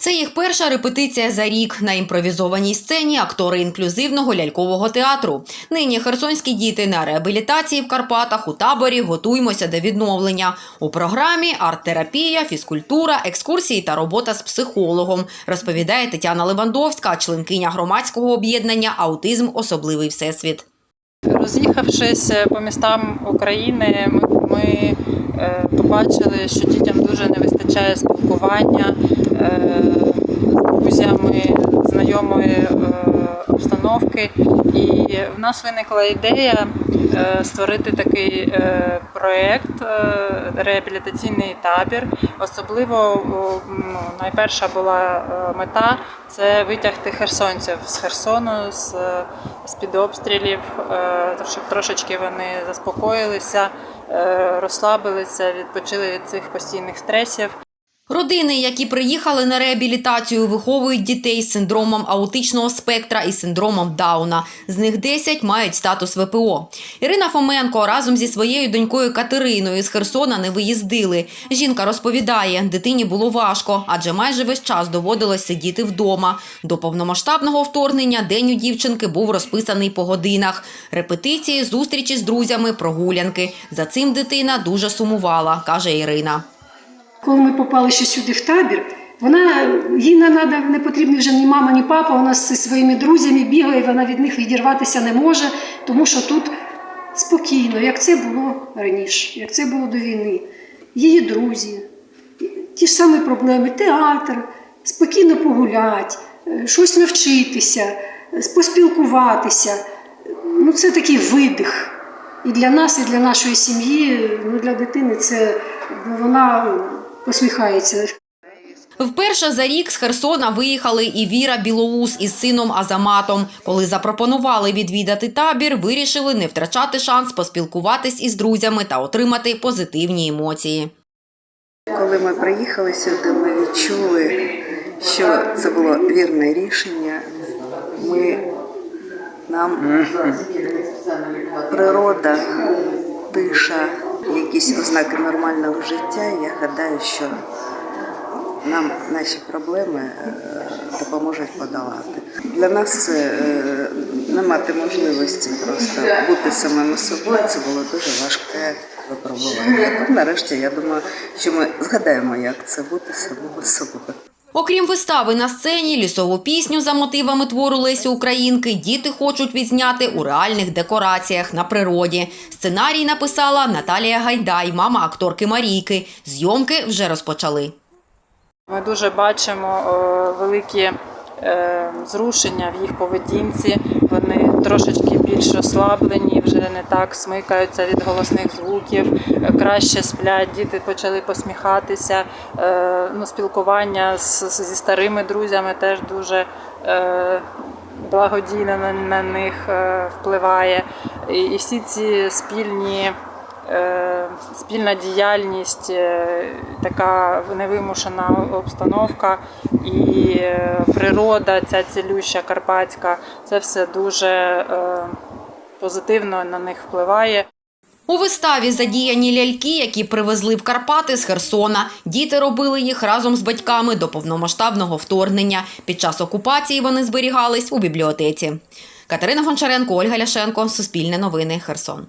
Це їх перша репетиція за рік на імпровізованій сцені актори інклюзивного лялькового театру. Нині херсонські діти на реабілітації в Карпатах у таборі готуємося до відновлення. У програмі арт-терапія, фізкультура, екскурсії та робота з психологом, розповідає Тетяна Левандовська, членкиня громадського об'єднання Аутизм Особливий всесвіт. Роз'їхавшись по містам України, ми, побачили, що дітям дуже не вистачає спілкування е, з друзями, знайомої е, обстановки. І в нас виникла ідея е, створити такий е, проєкт, е, реабілітаційний табір. Особливо ну, найперша була мета це витягти херсонців з Херсону, з, з під обстрілів, щоб трошечки вони заспокоїлися, розслабилися, відпочили від цих постійних стресів. Родини, які приїхали на реабілітацію, виховують дітей з синдромом аутичного спектра і синдромом Дауна. З них 10 мають статус ВПО. Ірина Фоменко разом зі своєю донькою Катериною з Херсона не виїздили. Жінка розповідає, дитині було важко, адже майже весь час доводилось сидіти вдома. До повномасштабного вторгнення день у дівчинки був розписаний по годинах. Репетиції, зустрічі з друзями, прогулянки. За цим дитина дуже сумувала, каже Ірина. Коли ми попали ще сюди в табір, вона їй не надо, не потрібні вже ні мама, ні папа. Вона зі своїми друзями бігає, вона від них відірватися не може, тому що тут спокійно, як це було раніше, як це було до війни. Її друзі, ті ж самі проблеми, театр, спокійно погуляти, е, щось навчитися, е, поспілкуватися. Ну, це такий видих. І для нас, і для нашої сім'ї, ну для дитини це ну, вона посміхається. Вперше за рік з Херсона виїхали і Віра Білоус із сином Азаматом. Коли запропонували відвідати табір, вирішили не втрачати шанс поспілкуватись із друзями та отримати позитивні емоції. Коли ми приїхали сюди, ми відчули, що це було вірне рішення. Ми, нам природа, тиша, якісь ознаки нормального життя. Я гадаю, що нам наші проблеми е, допоможуть подолати. Для нас е, не мати можливості просто бути самими собою. Це було дуже важке випробування. Нарешті я думаю, що ми згадаємо, як це бути самими собою. Окрім вистави на сцені, лісову пісню за мотивами твору Лесі Українки діти хочуть відзняти у реальних декораціях на природі. Сценарій написала Наталія Гайдай, мама акторки Марійки. Зйомки вже розпочали. Ми дуже бачимо е, великі зрушення в їх поведінці. Вони трошечки більш розслаблені, вже не так смикаються від голосних звуків, е, краще сплять. Діти почали посміхатися. Е, Ну, спілкування з, зі старими друзями теж дуже е, благодійно на, них е, впливає. І всі ці спільні. Е, спільна діяльність, е, така невимушена обстановка і е, природа, ця цілюща карпатська, це все дуже позитивно на них впливає. У виставі задіяні ляльки, які привезли в Карпати з Херсона. Діти робили їх разом з батьками до повномасштабного вторгнення. Під час окупації вони зберігались у бібліотеці. Катерина Гончаренко, Ольга Ляшенко, Суспільне новини, Херсон.